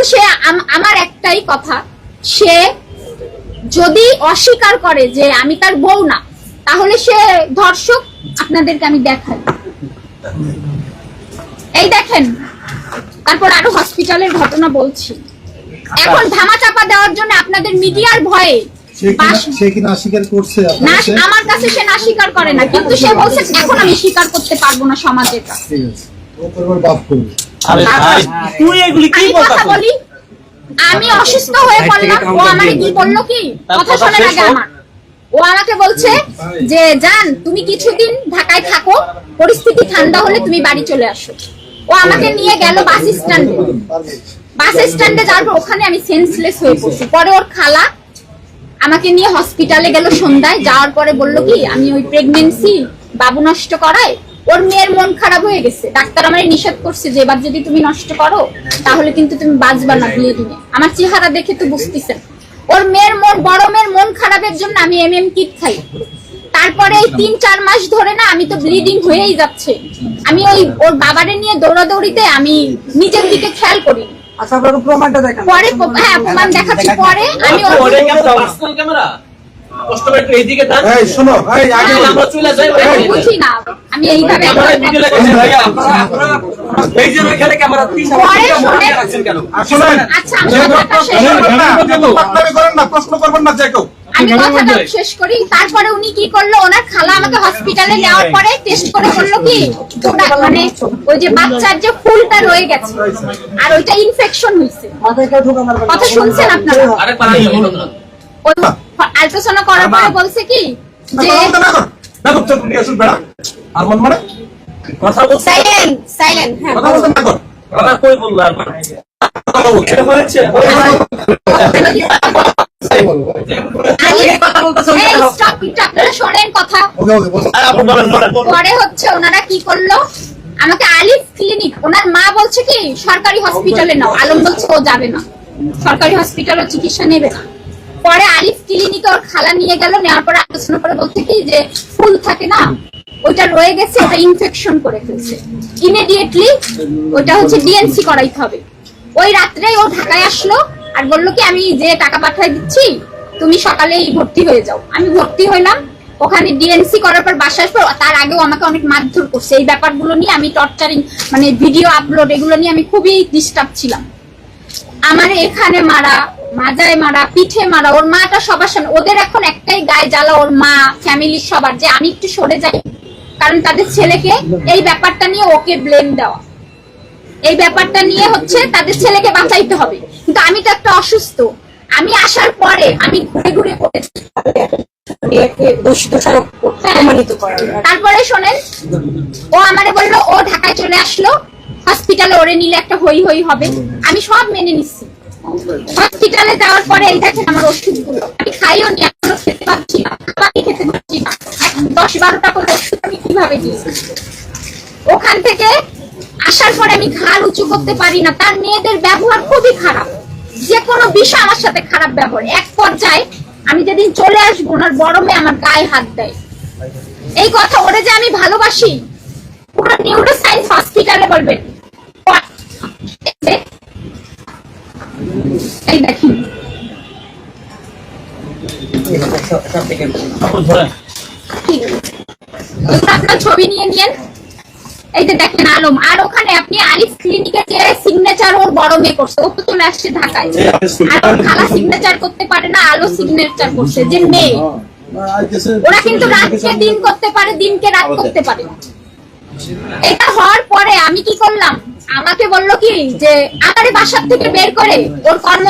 এখন সে আমার একটাই কথা সে যদি অস্বীকার করে যে আমি তার বউ না তাহলে সে ধর্ষক আপনাদেরকে আমি দেখাই। এই দেখেন তারপর আরও হসপিটালের ঘটনা বলছি। এখন ধামা চাপা দেওয়ার জন্য আপনাদের মিডিয়ার ভয়ে সে কিনা বাস- স্বীকার করছে না আমার কাছে সে না স্বীকার করে না কিন্তু সে বলছে এখন আমি স্বীকার করতে পারব না সমাজের কাছে ও বাপ করবে। তুই এগুলি কি আমি কথা বলতাছিস বলি? আমি অসুস্থ হয়ে পড়লাম। ও আমাকে কি বলল কি? কথা কথা শোনার আগে আমার। ও আমাকে বলছে যে জান তুমি কিছুদিন ঢাকায় থাকো। পরিস্থিতি ঠান্ডা হলে তুমি বাড়ি চলে আসো। ও আমাকে নিয়ে গেল বাস স্ট্যান্ডে। বাস স্ট্যান্ডে যাওয়ার পর ওখানে আমি সেন্সলেস হয়ে পড়ছি। পরে ওর খালা আমাকে নিয়ে হসপিটালে গেল সন্ধ্যায়। যাওয়ার পরে বলল কি আমি ওই প্রেগনেন্সি বাবু নষ্ট করায় ওর মেয়ের মন খারাপ হয়ে গেছে ডাক্তার আমার নিষেধ করছে যে এবার যদি তুমি নষ্ট করো তাহলে কিন্তু তুমি বাঁচবা না বিয়ে দিনে আমার চেহারা দেখে তো বুঝতেছেন ওর মেয়ের মন বড় মেয়ের মন খারাপের জন্য আমি এম এম কিট খাই তারপরে এই তিন চার মাস ধরে না আমি তো ব্লিডিং হয়েই যাচ্ছে আমি ওই ওর বাবারে নিয়ে দৌড়াদৌড়িতে আমি নিজের দিকে খেয়াল করি আচ্ছা আপনার প্রমাণটা দেখান পরে হ্যাঁ প্রমাণ দেখাচ্ছি পরে আমি প্রশ্ন করবেন না যে কেউ আমি কথাটা শেষ করি। তারপরে উনি কি করল? ওনার খালা আমাকে হসপিটালে নেওয়ার পরে টেস্ট করে বলল কি মানে ওই যে বাচ্চার যে ফুলটা রয়ে গেছে আর ওইটা ইনফেকশন হয়েছে। কথা শুনছেন আপনারা? আরেকবার আগে বলুন না ওই আল্ট্রাসাউন্ড করার পরে বলছে কি যে মন? মানে সাইলেন্ট সাইলেন্ট হ্যাঁ কথা বলতে না কথা কই বলল আর পরে হচ্ছে ওনারা কি করল? আমাকে আলিফ ক্লিনিক ওনার মা বলছে কি সরকারি হসপিটালে নাও। আলম বলছে ও যাবে না। সরকারি হসপিটালে চিকিৎসা নেবে না। পরে আলিফ ক্লিনিকে ওর খালা নিয়ে গেল, নেওয়ার পরে আলোচনা করে বলছে কি যে ফুল থাকে না, ওইটা রয়ে গেছে, ওটা ইনফেকশন করে ফেলছে। ইমিডিয়েটলি ওটা হচ্ছে ডিএনসি করাইতে হবে। ওই রাত্রেই ও ঢাকায় আসলো আর বলল কি, আমি যে টাকা পাঠিয়ে দিচ্ছি, তুমি সকালেই ভর্তি হয়ে যাও। আমি ভর্তি হইলাম, ওখানে ডিএনসি করার পর বাসা আসব, তার আগেও আমাকে অনেক মারধর করছে। এই ব্যাপারগুলো নিয়ে আমি টর্চারিং মানে ভিডিও আপলোড এগুলো নিয়ে আমি খুবই ডিস্টার্ব ছিলাম। আমার এখানে মারা মাজায় মারা, পিঠে মারা, ওর মাটা সবার সামনে, ওদের এখন একটাই গায়ে জ্বালা ওর মা ফ্যামিলির সবার, যে আমি একটু সরে যাই। কারণ তাদের ছেলেকে এই ব্যাপারটা নিয়ে ওকে ব্লেম দেওয়া। এই ব্যাপারটা নিয়ে হচ্ছে তাদের ছেলেকে বাঁচাইতে হবে। কিন্তু আমি তো একটা অসুস্থ। আমি আসার পরে আমি ঘুরে ঘুরে করেছি। তারপরে শোনেন, ও আমারে বলল, ও ঢাকায় চলে আসলো। হসপিটালে ওরে নিলে একটা হই হই হবে। আমি সব মেনে নিচ্ছি। হসপিটালে যাওয়ার পরে এই দেখেন আমার ওষুধগুলো। আমি খাইও নি, এখনও খেতে পারছি না। খাবারই খেতে পারছি না। দশ বারোটা করে ওষুধ আমি কীভাবে দিয়েছি? ওখান থেকে আসার পরে আমি ঘাড় উঁচু করতে পারি না। তার মেয়েদের ব্যবহার খুবই খারাপ। যে কোনো বিষয় আমার সাথে খারাপ ব্যবহার। এক পর্যায়ে আমি যেদিন চলে আসব, ওনার বড় মেয়ে আমার গায়ে হাত দেয়। এই কথা ওরে যে আমি ভালোবাসি? পুরো নিউরো সায়েন্স হসপিটালে বলবেন। এই দেখি আপনি ধরেন ঠিক আছে এগুলো আপনার ছবি নিয়ে নিয়েন। এই যে দেখেন আলম। আর ওখানে আপনি আলিফ ক্লিনিকে যে সিগনেচার ওর বড় মেয়ে করছে ও তো চলে আসছে ঢাকায়। আর খালা সিগনেচার করতে পারে না আলো সিগনেচার করছে যে মেয়ে। ওরা কিন্তু রাতকে দিন করতে পারে দিনকে রাত করতে পারে। এটা হওয়ার পরে আমি কি করলাম? আমাকে বলল কি যে আমারে বাসার থেকে বের করে ওর কর্ম